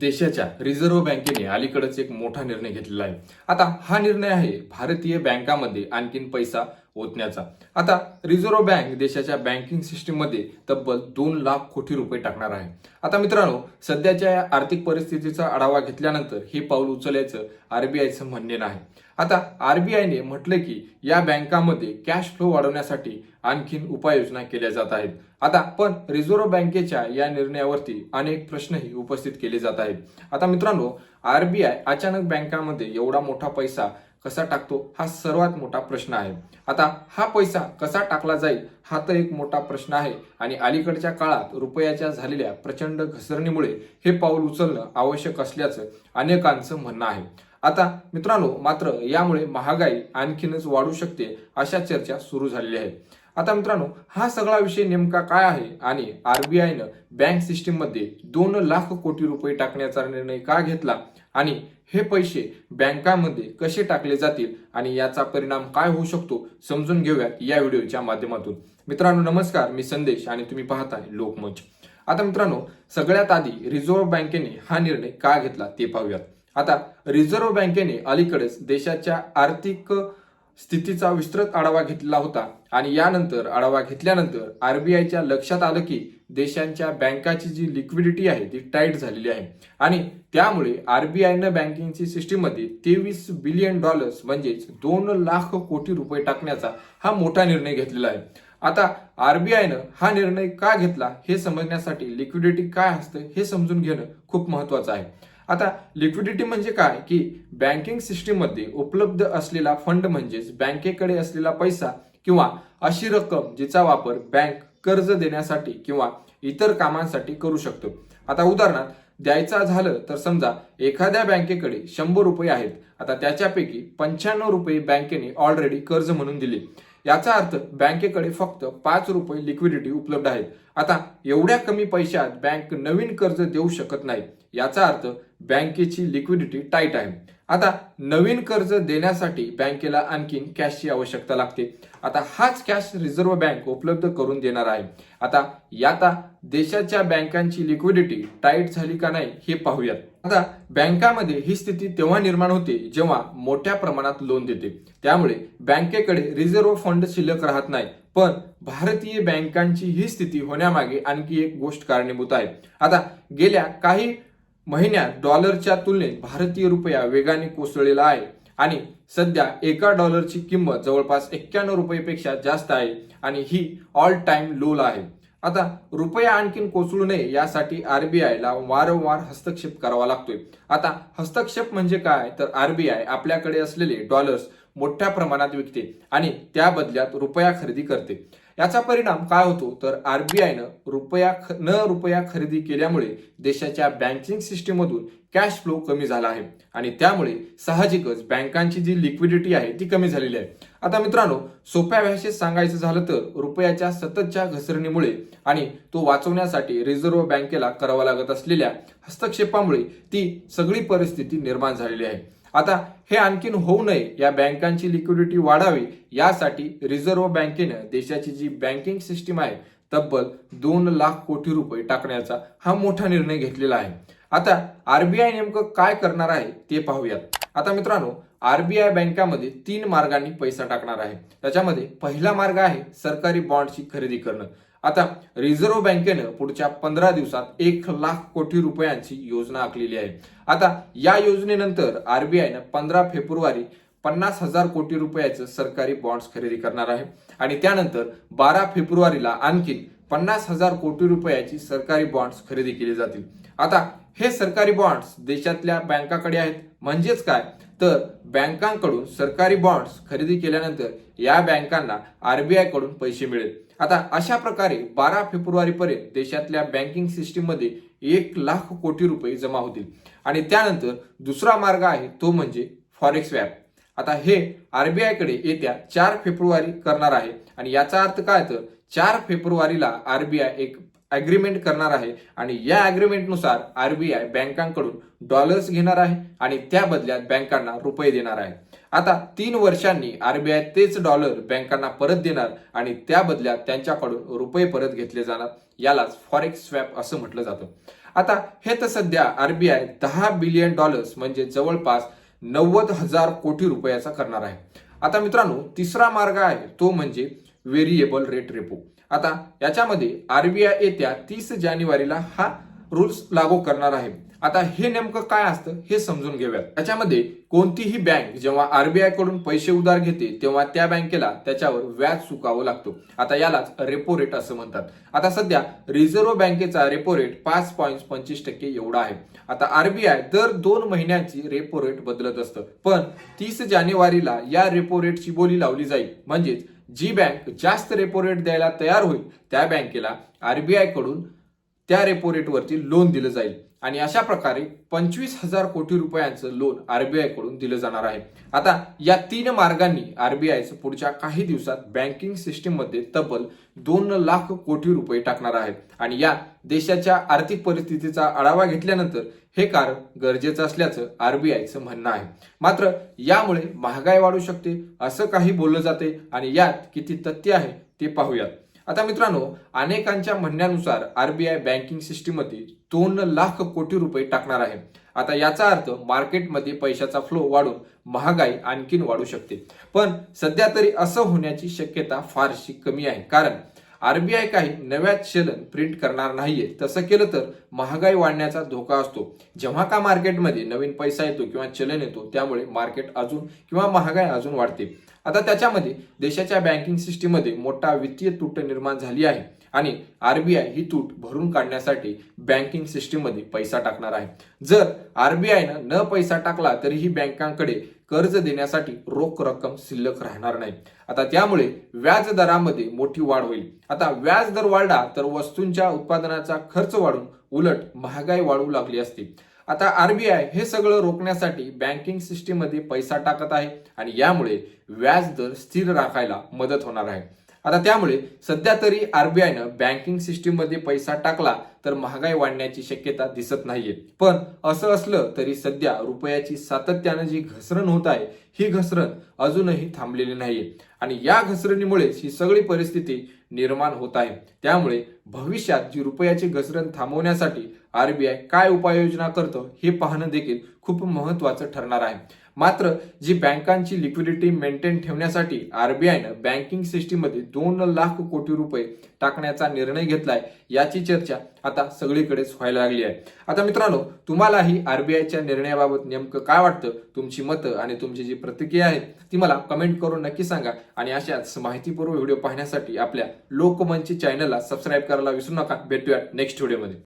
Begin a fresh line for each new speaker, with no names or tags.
देशाच्या रिझर्व्ह बँकेने अलीकडेच एक मोठा निर्णय घेतलेला आहे. आता हा निर्णय आहे भारतीय बँकांमध्ये आणखीन पैसा ओतण्याचा. आता रिझर्व्ह बँक देशाच्या बँकिंग सिस्टीममध्ये तब्बल दोन लाख कोटी रुपये टाकणार आहे. आता मित्रांनो सध्याच्या या आर्थिक परिस्थितीचा आढावा घेतल्यानंतर हे पाऊल उचलायचं आरबीआयचं म्हणणे नाही आता आरबीआयने म्हटलं की या बँकांमध्ये कॅश फ्लो वाढवण्यासाठी आणखीन उपाययोजना केल्या जात आहेत. आता पण रिझर्व्ह बँकेच्या या निर्णयावरती अनेक प्रश्नही उपस्थित केले जात आहेत. आता मित्रांनो आरबीआय अचानक बँकांमध्ये एवढा मोठा पैसा कसा टाकतो हा सर्वात मोठा प्रश्न आहे. आता हा पैसा कसा टाकला जाईल हा तर एक मोठा प्रश्न आहे. आणि अलीकडच्या काळात रुपयाच्या झालेल्या प्रचंड घसरणीमुळे हे पाऊल उचलणं आवश्यक असल्याचं अनेकांचं म्हणणं आहे. आता मित्रांनो मात्र यामुळे महागाई आणखीनच वाढू शकते अशा चर्चा सुरू झालेल्या आहेत. आता मित्रांनो हा सगळा विषय नेमका काय आहे आणि आरबीआयनं बँक सिस्टीममध्ये दोन लाख कोटी रुपये टाकण्याचा निर्णय का घेतला आणि हे पैसे बँकांमध्ये कसे टाकले जातील आणि याचा परिणाम काय होऊ शकतो समजून घेऊयात या व्हिडिओच्या माध्यमातून. मित्रांनो नमस्कार. मी संदेश आणि तुम्ही पाहताय लोकमंच आता मित्रांनो सगळ्यात आधी रिझर्व्ह बँकेने हा निर्णय का घेतला ते पाहूयात. आता रिझर्व्ह बँकेने अलीकडेच देशाच्या आर्थिक स्थितीचा विस्तृत आढावा घेतला होता. आणि यानंतर आढावा घेतल्यानंतर आरबीआयच्या लक्षात आलं की देशांच्या बँकाची जी लिक्विडिटी आहे ती टाईट झालेली आहे. आणि त्यामुळे आरबीआयनं बँकिंगची सिस्टीममध्ये तेवीस बिलियन डॉलर्स म्हणजेच दोन लाख कोटी रुपये टाकण्याचा हा मोठा निर्णय घेतलेला आहे. आता आरबीआयनं हा निर्णय का घेतला हे समजण्यासाठी लिक्विडिटी काय असतं हे समजून घेणं खूप महत्वाचं आहे. आता लिक्विडिटी म्हणजे काय? की बँकिंग सिस्टीममध्ये उपलब्ध असलेला फंड म्हणजेच बँकेकडे असलेला पैसा किंवा अशी रक्कम जिचा वापर बँक कर्ज देण्यासाठी किंवा इतर कामांसाठी करू शकतो. आता उदाहरणार्थ द्यायचा झालं तर समजा एखाद्या बँकेकडे शंभर रुपये आहेत. आता त्याच्यापैकी पंच्याण्णव रुपये बँकेने ऑलरेडी कर्ज म्हणून दिले. याचा अर्थ बँकेकडे फक्त पाच रुपये लिक्विडिटी उपलब्ध आहेत. आता एवढ्या कमी पैशात बँक नवीन कर्ज देऊ शकत नाही. याचा अर्थ बँकेची लिक्विडिटी टाईट आहे. आता नवीन कर्ज देण्यासाठी बँकेला आणखीन कॅशची आवश्यकता लागते. आता हाच कॅश रिझर्व्ह बँक उपलब्ध करून देणार आहे. आता याता देशाच्या बँकांची लिक्विडिटी टाईट झाली का नाही हे पाहूयात. आता बँकामध्ये ही स्थिती तेव्हा निर्माण होते जेव्हा मोठ्या प्रमाणात लोन देते. त्यामुळे बँकेकडे रिझर्व्ह फंड शिल्लक राहत नाही. पण भारतीय बँकांची ही स्थिती होण्यामागे आणखी एक गोष्ट कारणीभूत आहे. आता गेल्या काही महिन्यात डॉलरच्या तुलनेत भारतीय रुपया वेगाने कोसळलेला आहे. आणि सध्या एका डॉलरची किंमत जवळपास एक्क्याण्णव रुपयेपेक्षा जास्त आहे आणि ही ऑल टाइम लोला आहे. आता रुपया आणखीन कोसळू नये यासाठी आरबीआयला वारंवार हस्तक्षेप करावा लागतोय. आता हस्तक्षेप म्हणजे काय? तर आरबीआय आपल्याकडे असलेले डॉलर्स मोठ्या प्रमाणात विकते आणि त्या बदल्यात रुपया खरेदी करते. याचा परिणाम काय होतो? तर आरबीआयनं रुपया ख- न रुपया खरेदी केल्यामुळे देशाच्या बँकिंग सिस्टीममधून कॅश फ्लो कमी झाला आहे. आणि त्यामुळे साहजिकच बँकांची जी लिक्विडिटी आहे ती कमी झालेली आहे. आता मित्रांनो सोप्या भाषेत सांगायचं झालं तर रुपयाच्या सततच्या घसरणीमुळे आणि तो वाचवण्यासाठी रिझर्व्ह बँकेला करावा लागत असलेल्या हस्तक्षेपामुळे ती सगळी परिस्थिती निर्माण झालेली आहे. आता हे आणखीन होऊ नये या बँकांची लिक्विडिटी वाढावी यासाठी रिझर्व्ह बँकेनं देशाची जी बँकिंग सिस्टीम आहे तब्बल दोन लाख कोटी रुपये टाकण्याचा हा मोठा निर्णय घेतलेला आहे. आता आरबीआय नेमकं काय करणार आहे ते पाहूयात. आता मित्रांनो आरबीआय बँकामध्ये तीन मार्गांनी पैसा टाकणार आहे. त्याच्यामध्ये पहिला मार्ग आहे सरकारी बॉन्डची खरेदी करणं. आता रिझर्व्ह बँकेनं पुढच्या पंधरा दिवसात एक लाख कोटी रुपयांची योजना आखलेली आहे. आता या योजनेनंतर आरबीआयनं पंधरा फेब्रुवारी पन्नास हजार कोटी रुपयाचं सरकारी बॉन्ड्स खरेदी करणार आहे. आणि त्यानंतर बारा फेब्रुवारीला आणखी पन्नास हजार कोटी रुपयाची सरकारी बॉन्ड्स खरेदी केली जातील. आता हे सरकारी बॉन्ड्स देशातल्या बँकाकडे आहेत. म्हणजेच काय? तर बँकांकडून सरकारी बॉन्ड्स खरेदी केल्यानंतर या बँकांना आरबीआयकडून पैसे मिळेल. आता अशा प्रकारे बारा फेब्रुवारीपर्यंत देशातल्या बँकिंग सिस्टीममध्ये एक लाख कोटी रुपये जमा होतील. आणि त्यानंतर दुसरा मार्ग आहे तो म्हणजे फॉरेक्स वॅप आता हे आरबीआयकडे येत्या चार फेब्रुवारी करणार आहे. आणि याचा अर्थ काय तर चार फेब्रुवारीला आरबीआय एक अग्रीमेंट करणार आहे. आणि या अग्रीमेंटनुसार आरबीआय बँकांकडून डॉलर्स घेणार आहे आणि त्या बदल्यात बँकांना रुपये देणार आहे. आता तीन वर्षांनी आरबीआय तेच डॉलर बँकांना परत देणार आणि त्या बदल्यात त्यांच्याकडून रुपये परत घेतले जाणार. यालाच फॉरेक्स स्वॅप असं म्हटलं जातं. आता हे तर सध्या आरबीआय दहा बिलियन डॉलर्स म्हणजे जवळपास नव्वद हजार कोटी रुपयाचा करणार आहे. आता मित्रांनो तिसरा मार्ग आहे तो म्हणजे व्हेरिएबल रेट रेपो आता याच्यामध्ये आरबीआय येत्या तीस जानेवारीला हा रूल्स लागू करणार आहे. आता हे नेमकं काय असतं हे समजून घेऊयात. त्याच्यामध्ये कोणतीही बँक जेव्हा आरबीआयकडून पैसे उधार घेते तेव्हा त्या बँकेला त्याच्यावर व्याज चुकावं लागतो. आता यालाच रेपो रेट असं म्हणतात. आता सध्या रिझर्व्ह बँकेचा रेपो रेट पाच पॉईंट पंचवीस टक्के एवढा आहे. आता आरबीआय दर दोन महिन्यांची रेपो रेट बदलत असतं. पण तीस जानेवारीला या रेपो रेटची बोली लावली जाईल. म्हणजेच जी बँक जास्त रेपो रेट द्यायला तयार होईल त्या बँकेला आरबीआयकडून त्या रेपो रेटवरती लोन दिलं जाईल. आणि अशा प्रकारे पंचवीस हजार कोटी रुपयांचं लोन आरबीआयकडून दिलं जाणार आहे. आता या तीन मार्गांनी आरबीआयचं पुढच्या काही दिवसात बँकिंग सिस्टीममध्ये तब्बल दोन लाख कोटी रुपये टाकणार आहेत. आणि या देशाच्या आर्थिक परिस्थितीचा आढावा घेतल्यानंतर हे कारण गरजेचं असल्याचं आरबीआयचं म्हणणं आहे. मात्र यामुळे महागाई वाढू शकते असं काही बोललं जाते. आणि यात किती तथ्य आहे ते पाहूयात. आता मित्रांनो अनेकांच्या म्हणण्यानुसार आरबीआय बँकिंग सिस्टीममध्ये दोन लाख कोटी रुपये टाकणार आहे. आता याचा अर्थ मार्केटमध्ये पैशाचा फ्लो वाढून महागाई आणखीन वाढू शकते. पण सध्या तरी असं होण्याची शक्यता फारशी कमी आहे. कारण आरबीआय काही नव्या चलन प्रिंट करणार नाहीये. तसं केलं तर महागाई वाढण्याचा धोका असतो. जेव्हा का मार्केटमध्ये नवीन पैसा येतो किंवा चलन येतो त्यामुळे मार्केट अजून किंवा महागाई अजून वाढते. आता त्याच्यामध्ये देशाच्या बँकिंग सिस्टीममध्ये मोठा वित्तीय तूट निर्माण झाली आहे आणि आरबीआय ही तूट भरून काढण्यासाठी बँकिंग सिस्टीममध्ये पैसा टाकणार आहे. जर आरबीआयनं न पैसा टाकला तरीही बँकांकडे कर्ज देण्यासाठी रोख रक्कम शिल्लक राहणार नाही. आता त्यामुळे व्याज दरामध्ये मोठी वाढ होईल. आता व्याज दर वाढला तर वस्तूंच्या उत्पादनाचा खर्च वाढून उलट महागाई वाढू लागली असती. आता आरबीआय हे सगळं रोखण्यासाठी बँकिंग सिस्टीममध्ये पैसा टाकत आहे आणि यामुळे व्याज दर स्थिर राखायला मदत होणार आहे. आता त्यामुळे सध्या तरी आरबीआयनं बँकिंग सिस्टीममध्ये पैसा टाकला तर महागाई वाढण्याची शक्यता दिसत नाहीये. पण असं असलं तरी सध्या रुपयाची सातत्यानं जी घसरण होत आहे ही घसरण अजूनही थांबलेली नाहीये. आणि या घसरणीमुळेच ही सगळी परिस्थिती निर्माण होत आहे. त्यामुळे भविष्यात जी रुपयाची घसरण थांबवण्यासाठी आरबीआय काय उपाययोजना करतं हे पाहणं देखील खूप महत्वाचं ठरणार आहे. मात्र जी बँकांची लिक्विडिटी मेंटेन ठेवण्यासाठी आरबीआयनं बँकिंग सिस्टीममध्ये दोन लाख कोटी रुपये टाकण्याचा निर्णय घेतलाय याची चर्चा आता सगळीकडेच व्हायला लागली आहे. आता मित्रांनो तुम्हालाही आरबीआयच्या निर्णयाबाबत नेमकं काय वाटतं तुमची मतं आणि तुमची जी प्रतिक्रिया आहे ती मला कमेंट करून नक्की सांगा आणि अशाच माहितीपूर्व व्हिडिओ पाहण्यासाठी आपल्या लोकमंच चॅनलला सबस्क्राईब करायला विसरू नका. भेटूया नेक्स्ट व्हिडिओमध्ये